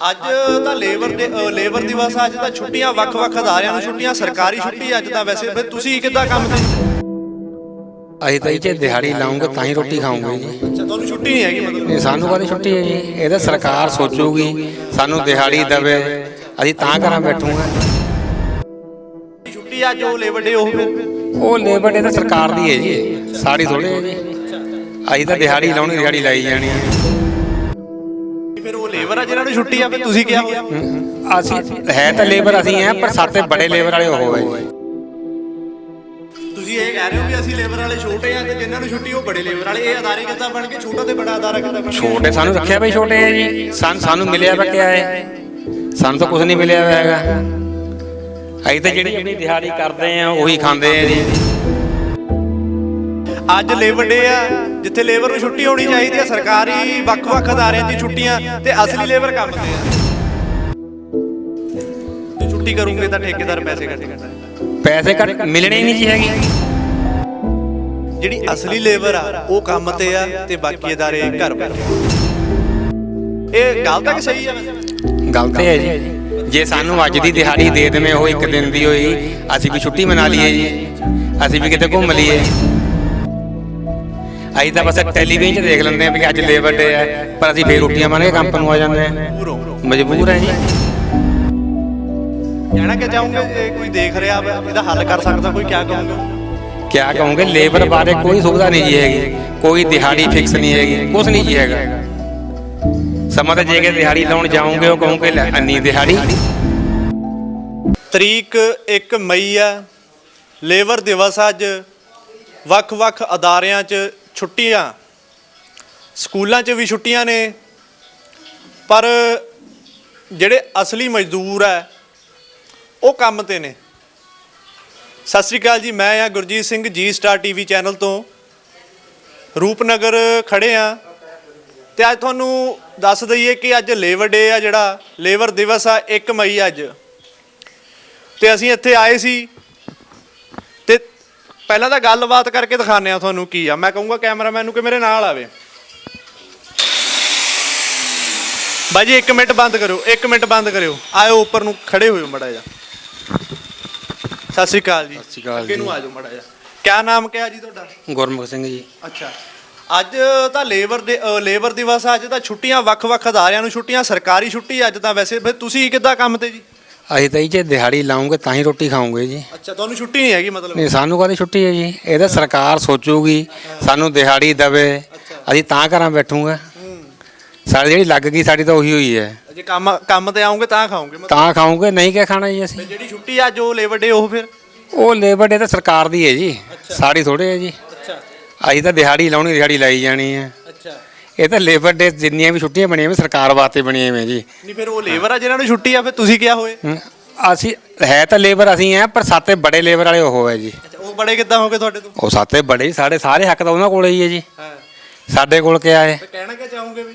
ਅੱਜ ਤਾਂ ਲੇਬਰ ਦੇ ਲੇਬਰ ਦਿਵਸ ਆ, ਅੱਜ ਤਾਂ ਛੁੱਟੀਆਂ ਵੱਖ-ਵੱਖ ਅਦਾਰਿਆਂ ਨੂੰ ਛੁੱਟੀਆਂ ਸਰਕਾਰੀ ਛੁੱਟੀ ਅੱਜ ਤਾਂ ਵੈਸੇ। ਫਿਰ ਤੁਸੀਂ ਕਿੱਦਾਂ ਕੰਮ ਤੇ ਅਸੀਂ ਤਾਂ ਇਹ 'ਚ ਦਿਹਾੜੀ ਲਾਉਂਗੇ ਤਾਂ ਹੀ ਰੋਟੀ ਖਾਵਾਂਗੇ ਜੀ। ਅੱਛਾ ਤੁਹਾਨੂੰ ਛੁੱਟੀ ਨਹੀਂ ਹੈਗੀ ਮਤਲਬ? ਇਹ ਸਾਨੂੰ ਕਾਹਦੀ ਛੁੱਟੀ ਹੈ ਜੀ? ਇਹ ਤਾਂ ਸਰਕਾਰ ਸੋਚੂਗੀ ਸਾਨੂੰ ਦਿਹਾੜੀ ਦੇਵੇ। ਅਸੀਂ ਤਾਂ ਘਰਾਂ ਬੈਠੂਗਾ। ਛੁੱਟੀ ਅੱਜ ਉਹ ਲੇਬਰ ਡੇ ਉਹ ਉਹ ਲੇਬਰ ਡੇ ਤਾਂ ਸਰਕਾਰ ਦੀ ਹੈ ਜੀ। ਸਾਡੀ ਥੋੜੇ ਹੈ ਜੀ। ਅਸੀਂ ਤਾਂ ਦਿਹਾੜੀ ਲਾਉਣੀ ਦਿਹਾੜੀ ਲਾਈ ਜਾਣੀ ਹੈ। ਲੇਬਰ ਆ ਜਿਹਨਾਂ ਨੂੰ ਛੁੱਟੀ ਆ ਫਿਰ ਤੁਸੀਂ ਕਿਹਾ ਹੋਇਆ। ਅਸੀਂ ਹੈ ਤਾਂ ਲੇਬਰ ਅਸੀਂ ਹੈ ਪਰ ਸਾਤੇ ਬੜੇ ਲੇਬਰ ਵਾਲੇ ਉਹ ਹੈ ਜੀ ਤੁਸੀਂ ਇਹ ਕਹਿ ਰਹੇ ਹੋ ਵੀ ਅਸੀਂ ਲੇਬਰ ਵਾਲੇ ਛੋਟੇ ਆ ਤੇ ਜਿਨ੍ਹਾਂ ਨੂੰ ਛੁੱਟੀ ਉਹ ਬੜੇ ਲੇਬਰ ਵਾਲੇ। ਇਹ ਅਦਾਰੇ ਕਿੱਦਾਂ ਬਣ ਕੇ ਛੋਟਾ ਤੇ ਬੜਾ ਅਦਾਰਾ ਕਿੱਦਾਂ ਬਣ ਗਿਆ? ਛੋਟੇ ਸਾਨੂੰ ਰੱਖਿਆ ਬਈ ਛੋਟੇ ਹੈ ਜੀ। ਸਾਨੂੰ ਸਾਨੂੰ ਮਿਲਿਆ ਵਾ ਕਿਆ ਹੈ ਸਾਨੂੰ ਤਾਂ ਕੁਝ ਨਹੀਂ ਮਿਲਿਆ ਹੋਇਆ ਹੈਗਾ। ਅਸੀਂ ਤਾਂ ਜਿਹੜੀ ਆਪਣੀ ਦਿਹਾੜੀ ਕਰਦੇ ਆ ਉਹੀ ਖਾਂਦੇ ਆ ਜੀ। ਅੱਜ ਲੇਬਰ ਡੇ ਆ ਜਿੱਥੇ ਲੇਬਰ ਨੂੰ ਛੁੱਟੀ ਹੋਣੀ ਚਾਹੀਦੀ ਆ ਸਰਕਾਰੀ ਵੱਖ-ਵੱਖ ਅਦਾਰਿਆਂ 'ਚ ਛੁੱਟੀਆਂ ਤੇ ਅਸਲੀ ਲੇਬਰ ਕੰਮ ਤੇ ਆ। ਤੇ ਛੁੱਟੀ ਕਰੂਗੇ ਤਾਂ ਠੇਕੇਦਾਰ ਪੈਸੇ ਕੱਟੇਗਾ ਪੈਸੇ ਕੱਟ ਮਿਲਣੇ ਹੀ ਨਹੀਂ ਜੀ ਹੈਗੇ। ਜਿਹੜੀ ਅਸਲੀ ਲੇਬਰ ਆ ਉਹ ਕੰਮ ਤੇ ਆ ਤੇ ਬਾਕੀ ਅਦਾਰੇ ਘਰ ਬੈਠੇ ਇਹ ਗੱਲ ਤਾਂ ਸਹੀ ਆ ਗਲਤ ਹੈ ਜੀ। ਜੇ ਸਾਨੂੰ ਅੱਜ ਦੀ ਦਿਹਾੜੀ ਦੇ ਦੇਵੇਂ ਉਹ ਇੱਕ ਦਿਨ ਦੀ ਹੋਈ ਅਸੀਂ ਵੀ ਛੁੱਟੀ ਮਨਾ ਲਈਏ ਜੀ। ਅਸੀਂ ਵੀ ਕਿਤੇ ਘੁੰਮ ਲਈਏ। ਅਸੀਂ ਤਾਂ ਬਸ ਟੈਲੀਵਿਜ਼ਨ 'ਚ ਦੇਖ ਲੈਂਦੇ ਆ ਵੀ ਅੱਜ ਲੇਬਰ ਡੇ ਹੈ ਪਰ ਅਸੀਂ ਫੇਰ ਰੋਟੀਆਂ ਬਣ ਕੇ ਕੰਮ ਨੂੰ ਆ ਜਾਂਦੇ ਆ ਮਜਬੂਰ ਹੈ ਜੀ। ਕਹਿਣਾ ਕਿ ਚਾਹੂੰਗੇ ਜੇ ਕੋਈ ਦੇਖ ਰਿਹਾ ਇਹਦਾ ਹੱਲ ਕਰ ਸਕਦਾ ਕੋਈ ਕਿਆ ਕਹੋਗੇ? ਕਿਆ ਕਹੋਗੇ? ਲੇਬਰ ਬਾਰੇ ਕੋਈ ਸੁਵਿਧਾ ਨਹੀਂ ਜੀ ਹੈਗੀ। ਕੋਈ ਦਿਹਾੜੀ ਫਿਕਸ ਨਹੀਂ ਹੈਗੀ ਕੁਝ ਨਹੀਂ ਜੀ ਹੈਗਾ। ਸਮਾਂ ਤਾਂ ਜੇ ਕਿ ਦਿਹਾੜੀ ਲਾਉਣ ਜਾਓਗੇ ਉਹ ਕਹੋਗੇ ਲੈ ਅੰਨੀ ਦਿਹਾੜੀ। ਤਰੀਕ 1 ਮਈ ਆ ਲੇਬਰ ਦਿਵਸ ਅੱਜ ਵੱਖ-ਵੱਖ ਅਦਾਰਿਆਂ 'ਚ ਛੁੱਟੀਆਂ। ਸਕੂਲਾਂ 'ਚ ਵੀ ਛੁੱਟੀਆਂ ਨੇ। ਪਰ ਜਿਹੜੇ ਅਸਲੀ ਮਜ਼ਦੂਰ ਆ ਉਹ ਕੰਮ ਤੇ ਨੇ। ਸਤਿ ਸ੍ਰੀ ਅਕਾਲ ਜੀ, ਮੈਂ ਆ Gurjeet Singh ji star TV channel ਤੋਂ। ਰੂਪਨਗਰ ਖੜੇ ਆ ਤੇ ਅੱਜ ਤੁਹਾਨੂੰ ਦੱਸ ਦਈਏ ਕਿ ਅੱਜ ਲੇਬਰ ਡੇ ਆ ਜਿਹੜਾ, ਲੇਬਰ ਦਿਵਸ ਆ 1 ਮਈ ਅੱਜ। ਤੇ ਅਸੀਂ ਇੱਥੇ ਆਏ ਸੀ। ਪਹਿਲਾਂ ਤਾਂ ਗੱਲਬਾਤ ਕਰਕੇ ਦਿਖਾਣੇ ਆ ਤੁਹਾਨੂੰ ਕੀ ਆ। ਮੈਂ ਕਹੂੰਗਾ ਕੈਮਰਾਮੈਨ ਨੂੰ ਕਿ ਮੇਰੇ ਨਾਲ ਆਵੇ। ਬਾਈ ਜੀ 1 ਮਿੰਟ ਬੰਦ ਕਰਿਓ 1 ਮਿੰਟ ਬੰਦ ਕਰਿਓ। ਆਇਓ ਉੱਪਰ ਨੂੰ ਖੜੇ ਹੋਇਓ ਮੜਾ ਜਾ ਸਤਿ ਸ਼੍ਰੀ ਅਕਾਲ ਜੀ। ਸਤਿ ਸ਼੍ਰੀ ਅਕਾਲ ਅੱਗੇ ਨੂੰ ਜੀ। ਆ ਜਾਓ ਮੜਾ ਜਾ ਕਿਆ ਨਾਮ ਕਿਹਾ ਜੀ ਤੁਹਾਡਾ? ਗੁਰਮੁਖ ਸਿੰਘ ਜੀ। ਅੱਛਾ। ਅੱਜ ਤਾਂ ਲੇਬਰ ਦੇ ਅ, ਲੇਬਰ ਦਿਵਸ ਆ, ਅੱਜ ਤਾਂ ਛੁੱਟੀਆਂ ਵੱਖ-ਵੱਖ ਅਦਾਰਿਆਂ ਨੂੰ ਛੁੱਟੀਆਂ ਸਰਕਾਰੀ ਛੁੱਟੀ ਅੱਜ ਤਾਂ ਵੈਸੇ। ਫਿਰ ਤੁਸੀਂ ਕਿੱਦਾਂ ਕੰਮ ਤੇ ਜੀ? ਅਸੀਂ ਤਾਂ 'ਚ ਦਿਹਾੜੀ ਲਾਉਂਗੇ ਤਾਂ ਹੀ ਰੋਟੀ ਖਾਵਾਂਗੇ ਜੀ। ਅੱਛਾ ਤੁਹਾਨੂੰ ਛੁੱਟੀ ਨਹੀਂ ਹੈਗੀ ਮਤਲਬ? ਨਹੀਂ ਸਾਨੂੰ ਕਾਹਦੀ ਛੁੱਟੀ ਹੈ ਜੀ? ਇਹ ਤਾਂ ਸਰਕਾਰ ਸੋਚੂਗੀ ਸਾਨੂੰ ਦਿਹਾੜੀ ਦੇਵੇ। ਅਸੀਂ ਤਾਂ ਘਰਾਂ ਬੈਠੂਗਾ। ਸਾਡੀ ਜਿਹੜੀ ਲੱਗ ਗਈ ਸਾਡੀ ਤਾਂ ਉਹੀ ਹੋਈ ਹੈ। ਜੇ ਕੰਮ ਕੰਮ ਤੇ ਆਉਂਗੇ ਤਾਂ ਖਾਓਗੇ ਮਤਲਬ? ਤਾਂ ਖਾਵਾਂਗੇ ਨਹੀਂ ਕਿਆ ਖਾਣਾ ਜੀ ਅਸੀਂ? ਜਿਹੜੀ ਛੁੱਟੀ ਅੱਜ ਉਹ ਲੇਬਰ ਡੇ ਉਹ ਫਿਰ? ਉਹ ਲੇਬਰ ਡੇ ਤਾਂ ਸਰਕਾਰ ਦੀ ਹੈ ਜੀ। ਸਾਡੀ ਥੋੜੇ ਹੈ ਜੀ। ਅੱਛਾ। ਅਸੀਂ ਤਾਂ ਦਿਹਾੜੀ ਲਾਉਣੀ ਦਿਹਾੜੀ ਲਾਈ ਜਾਣੀ ਹੈ। ਅੱਛਾ। ਇਹ ਤਾਂ ਲੇਬਰ ਡੇ ਜਿੰਨੀਆਂ ਵੀ ਛੁੱਟੀਆਂ ਬਣੀਆਂ ਵੀ ਸਰਕਾਰ ਵਾਸਤੇ ਬਣੀਆਂ ਹੋਈਆਂ ਜੀ। ਨਹੀਂ ਫਿਰ ਉਹ ਲੇਬਰ ਆ ਜਿਹਨਾਂ ਨੂੰ ਛੁੱਟੀ ਆ ਫਿਰ ਤੁਸੀਂ ਕਿਹਾ ਹੋਏ? ਹਮ, ਅਸੀਂ ਹੈ ਤਾਂ ਲੇਬਰ ਅਸੀਂ ਹੈ ਪਰ ਸਾਤੇ ਬੜੇ ਲੇਬਰ ਵਾਲੇ ਉਹ ਹੈ ਜੀ। ਅੱਛਾ ਉਹ ਬੜੇ ਕਿੱਦਾਂ ਹੋਗੇ ਤੁਹਾਡੇ ਤੋਂ? ਉਹ ਸਾਤੇ ਬੜੇ ਹੀ, ਸਾਡੇ ਸਾਰੇ ਹੱਕ ਤਾਂ ਉਹਨਾਂ ਕੋਲ ਹੀ ਹੈ ਜੀ। ਹਾਂ। ਸਾਡੇ ਕੋਲ ਕਿਆ ਹੈ? ਤੇ ਕਹਿਣਾ ਕਿ ਚਾਹੋਗੇ ਵੀ?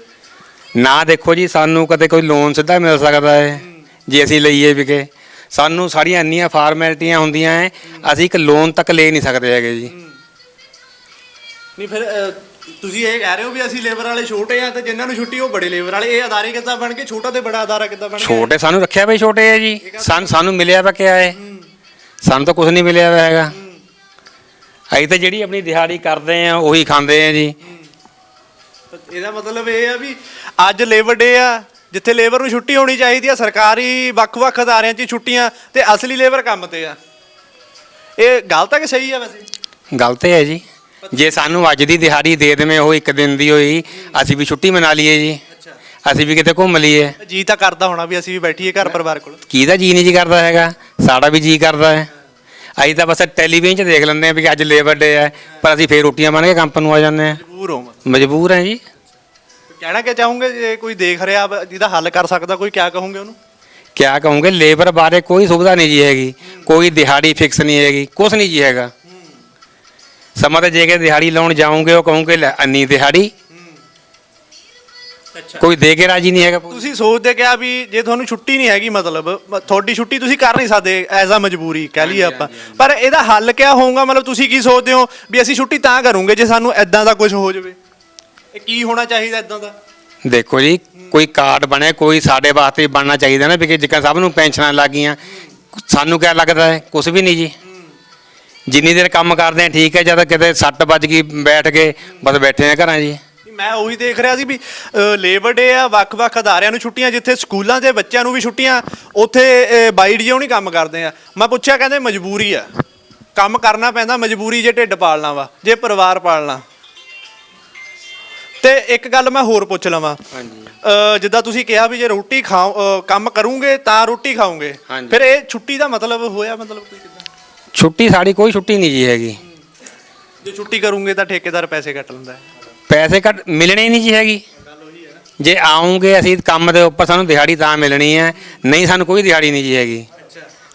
ਨਾ ਦੇਖੋ ਜੀ ਸਾਨੂੰ ਕਦੇ ਕੋਈ ਲੋਨ ਸਿੱਧਾ ਮਿਲ ਸਕਦਾ ਹੈ ਜੇ ਅਸੀਂ ਲਈਏ ਵਿਕੇ ਸਾਨੂੰ ਸਾਰੀਆਂ ਇੰਨੀਆਂ ਫਾਰਮੈਲਿਟੀਆਂ ਹੁੰਦੀਆਂ ਹੈ ਅਸੀਂ ਇੱਕ ਲੋਨ ਤੱਕ ਲੈ ਨਹੀਂ ਸਕਦੇ ਹੈਗੇ ਜੀ। ਨਹੀਂ ਫਿਰ ਤੁਸੀਂ ਇਹ ਕਹਿ ਰਹੇ ਹੋ ਵੀ ਅਸੀਂ ਲੇਬਰ ਵਾਲੇ ਛੋਟੇ ਆ ਤੇ ਜਿਨ੍ਹਾਂ ਨੂੰ ਛੁੱਟੀ ਉਹ ਬੜੇ ਲੇਬਰ ਵਾਲੇ। ਇਹ ਅਦਾਰੇ ਕਿੱਦਾਂ ਬਣ ਕੇ ਛੋਟਾ ਤੇ ਬੜਾ ਅਦਾਰਾ ਕਿੱਦਾਂ ਬਣ ਗਿਆ? ਛੋਟੇ ਸਾਨੂੰ ਰੱਖਿਆ ਬਈ ਛੋਟੇ ਹੈ ਜੀ। ਸਾਨੂੰ ਸਾਨੂੰ ਮਿਲਿਆ ਵਾ ਕਿਆ ਹੈ। ਸਾਨੂੰ ਤਾਂ ਕੁਝ ਨਹੀਂ ਮਿਲਿਆ ਹੋਇਆ ਹੈਗਾ। ਅਸੀਂ ਤਾਂ ਜਿਹੜੀ ਆਪਣੀ ਦਿਹਾੜੀ ਕਰਦੇ ਆ ਉਹੀ ਖਾਂਦੇ ਆ ਜੀ। ਇਹਦਾ ਮਤਲਬ ਇਹ ਆ ਵੀ ਅੱਜ ਲੇਬਰ ਡੇ ਆ ਜਿੱਥੇ ਲੇਬਰ ਨੂੰ ਛੁੱਟੀ ਹੋਣੀ ਚਾਹੀਦੀ ਆ ਸਰਕਾਰੀ ਵੱਖ-ਵੱਖ ਅਦਾਰਿਆਂ 'ਚ ਛੁੱਟੀਆਂ ਤੇ ਅਸਲੀ ਲੇਬਰ ਕੰਮ ਤੇ ਆ। ਇਹ ਗਲਤ ਆ ਕਿ ਸਹੀ ਆ ਵੈਸੇ? ਗਲਤ ਹੈ ਜੀ। ਜੇ ਸਾਨੂੰ ਅੱਜ ਦੀ ਦਿਹਾੜੀ ਦੇ ਦੇਵੇਂ ਉਹ ਇੱਕ ਦਿਨ ਦੀ ਹੋਈ ਅਸੀਂ ਵੀ ਛੁੱਟੀ ਮਨਾ ਲਈਏ ਜੀ। ਅਸੀਂ ਵੀ ਕਿਤੇ ਘੁੰਮ ਲਈਏ। ਜੀ ਤਾਂ ਕਰਦਾ ਹੋਣਾ ਵੀ ਅਸੀਂ ਵੀ ਬੈਠੀਏ ਘਰ ਪਰਿਵਾਰ ਕੋਲ। ਕਿਹਦਾ ਜੀ ਨਹੀਂ ਜੀ ਕਰਦਾ ਹੈਗਾ? ਸਾਡਾ ਵੀ ਜੀ ਕਰਦਾ ਹੈ। ਅਸੀਂ ਤਾਂ ਬਸ ਟੈਲੀਵਿਜ਼ਨ 'ਚ ਦੇਖ ਲੈਂਦੇ ਆ ਵੀ ਅੱਜ ਲੇਬਰ ਡੇ ਹੈ ਪਰ ਅਸੀਂ ਫੇਰ ਰੋਟੀਆਂ ਬਣ ਕੇ ਕੰਮ ਨੂੰ ਆ ਜਾਂਦੇ ਆ ਮਜਬੂਰ ਹੋ ਮਜਬੂਰ ਹੈ ਜੀ। ਕਹਿਣਾ ਕਿ ਚਾਹੂੰਗੇ? ਜੇ ਕੋਈ ਦੇਖ ਰਿਹਾ ਜਿਹਦਾ ਹੱਲ ਕਰ ਸਕਦਾ ਕੋਈ ਕਿਆ ਕਹੋਗੇ ਉਹਨੂੰ? ਕਿਆ ਕਹੋਗੇ? ਲੇਬਰ ਬਾਰੇ ਕੋਈ ਸੁਵਿਧਾ ਨਹੀਂ ਜੀ ਹੈਗੀ। ਕੋਈ ਦਿਹਾੜੀ ਫਿਕਸ ਨਹੀਂ ਹੈਗੀ। ਕੁਝ ਨਹੀਂ ਜੀ ਹੈਗਾ। ਸਮਾਂ ਤਾਂ ਜੇ ਕਿ ਦਿਹਾੜੀ ਲਾਉਣ ਜਾਓਗੇ ਉਹ ਕਹੋਗੇ ਲੈ ਅੰਨੀ ਦਿਹਾੜੀ। ਅੱਛਾ। ਕੋਈ ਦੇ ਕੇ ਰਾਜੀ ਨਹੀਂ ਹੈਗਾ ਤੁਸੀਂ ਸੋਚਦੇ ਕਿਹਾ ਵੀ ਜੇ ਤੁਹਾਨੂੰ ਛੁੱਟੀ ਨਹੀਂ ਹੈਗੀ ਮਤਲਬ ਮ- ਤੁਹਾਡੀ ਛੁੱਟੀ ਤੁਸੀਂ ਕਰ ਨਹੀਂ ਸਕਦੇ ਐਜ਼ ਆ ਮਜਬੂਰੀ ਕਹਿ ਲਈਏ ਆਪਾਂ। ਪਰ ਇਹਦਾ ਹੱਲ ਕਿਆ ਹੋਊਗਾ? ਮਤਲਬ ਤੁਸੀਂ ਕੀ ਸੋਚਦੇ ਹੋ ਵੀ ਅਸੀਂ ਛੁੱਟੀ ਤਾਂ ਕਰੂੰਗੇ ਜੇ ਸਾਨੂੰ ਐਦਾਂ ਦਾ ਕੁਝ ਹੋ ਜਾਵੇ? ਇਹ ਕੀ ਹੋਣਾ ਚਾਹੀਦਾ ਐਦਾਂ ਦਾ? ਦੇਖੋ ਜੀ ਕੋਈ ਕਾਰਡ ਬਣੇ ਕੋਈ ਸਾਡੇ ਵਾਸਤੇ ਬਣਨਾ ਚਾਹੀਦਾ ਨਾ ਵੀ ਕਿ ਜਿੱਕਾਂ ਸਭ ਨੂੰ ਪੈਨਸ਼ਨਾਂ ਲੱਗ ਗਈਆਂ ਸਾਨੂੰ ਕਿਆ ਲੱਗਦਾ ਹੈ? ਕੁਝ ਵੀ ਨਹੀਂ ਜੀ। ਜਿੰਨੀ ਦੇਰ ਕੰਮ ਕਰਦੇ ਆ ਠੀਕ ਹੈ ਜਦ ਕਿਤੇ ਸੱਟ ਵੱਜ ਗਈ ਬੈਠ ਕੇ ਬਸ ਬੈਠੇ ਆ ਘਰਾਂ ਜੀ। ਮੈਂ ਉਹੀ ਦੇਖ ਰਿਹਾ ਸੀ ਵੀ ਲੇਬਰ ਡੇ ਆ ਵੱਖ-ਵੱਖ ਅਦਾਰਿਆਂ ਨੂੰ ਛੁੱਟੀਆਂ ਜਿੱਥੇ ਸਕੂਲਾਂ ਦੇ ਬੱਚਿਆਂ ਨੂੰ ਵੀ ਛੁੱਟੀਆਂ ਉੱਥੇ ਬਾਈਟ ਜਿਉਂ ਨਹੀਂ ਕੰਮ ਕਰਦੇ ਆ। ਮੈਂ ਪੁੱਛਿਆ ਕਹਿੰਦੇ ਮਜਬੂਰੀ ਆ। ਕੰਮ ਕਰਨਾ ਪੈਂਦਾ ਮਜਬੂਰੀ ਜੇ ਢਿੱਡ ਪਾਲਣਾ ਵਾ ਜੇ ਪਰਿਵਾਰ ਪਾਲਣਾ। ਤੇ ਇੱਕ ਗੱਲ ਮੈਂ ਹੋਰ ਪੁੱਛ ਲਵਾਂ। ਹਾਂਜੀ। ਜਿੱਦਾਂ ਤੁਸੀਂ ਕਿਹਾ ਵੀ ਜੇ ਰੋਟੀ ਖਾਓ ਕੰਮ ਕਰੂੰਗੇ ਤਾਂ ਰੋਟੀ ਖਾਓਗੇ। ਫਿਰ ਇਹ ਛੁੱਟੀ ਦਾ ਮਤਲਬ ਹੋਇਆ ਮਤਲਬ ਕੋਈ ਛੁੱਟੀ ਸਾਡੀ ਕੋਈ ਛੁੱਟੀ ਨਹੀਂ ਜੀ ਹੈਗੀ। ਜੇ ਛੁੱਟੀ ਕਰੂੰਗੇ ਤਾਂ ਠੇਕੇਦਾਰ ਪੈਸੇ ਕੱਟ ਲੈਂਦਾ ਹੈ। ਪੈਸੇ ਘੱਟ ਮਿਲਣੇ ਨਹੀਂ ਜੀ ਹੈਗੀ। ਜੇ ਆਉਂਗੇ ਅਸੀਂ ਕੰਮ ਦੇ ਉੱਪਰ ਸਾਨੂੰ ਦਿਹਾੜੀ ਤਾਂ ਮਿਲਣੀ ਹੈ ਨਹੀਂ ਸਾਨੂੰ ਕੋਈ ਦਿਹਾੜੀ ਨਹੀਂ ਜੀ ਹੈਗੀ।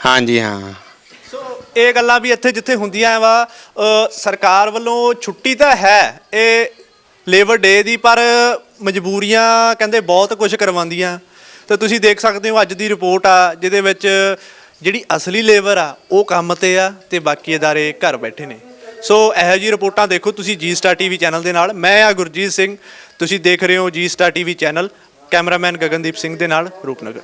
ਹਾਂਜੀ ਹਾਂ। ਸੋ ਇਹ ਗੱਲਾਂ ਵੀ ਇੱਥੇ ਜਿੱਥੇ ਹੁੰਦੀਆਂ ਵਾ ਅ, ਸਰਕਾਰ ਵੱਲੋਂ ਛੁੱਟੀ ਤਾਂ ਹੈ ਇਹ ਲੇਬਰ ਡੇ ਦੀ ਪਰ ਮਜਬੂਰੀਆਂ ਕਹਿੰਦੇ ਬਹੁਤ ਕੁਝ ਕਰਵਾਉਂਦੀਆਂ। ਤੇ ਤੁਸੀਂ ਦੇਖ ਸਕਦੇ ਹੋ ਅੱਜ ਦੀ ਰਿਪੋਰਟ ਆ ਜਿਹਦੇ ਵਿੱਚ ਜਿਹੜੀ ਅਸਲੀ ਲੇਬਰ ਆ, ਉਹ ਕੰਮ ਤੇ ਆ ਤੇ ਬਾਕੀ ਅਦਾਰੇ ਘਰ ਬੈਠੇ ਨੇ। ਸੋ ਇਹੋ ਜਿਹੀ ਰਿਪੋਰਟਾਂ ਦੇਖੋ ਤੁਸੀਂ ਜੀ ਸਟਾਰ ਟੀਵੀ ਚੈਨਲ ਦੇ ਨਾਲ। ਮੈਂ ਆ ਗੁਰਜੀਤ ਸਿੰਘ, ਤੁਸੀਂ ਦੇਖ ਰਹੇ ਹੋ ਜੀ Star TV channel cameraman Gagandeep Singh ਦੇ ਨਾਲ ਰੂਪਨਗਰ।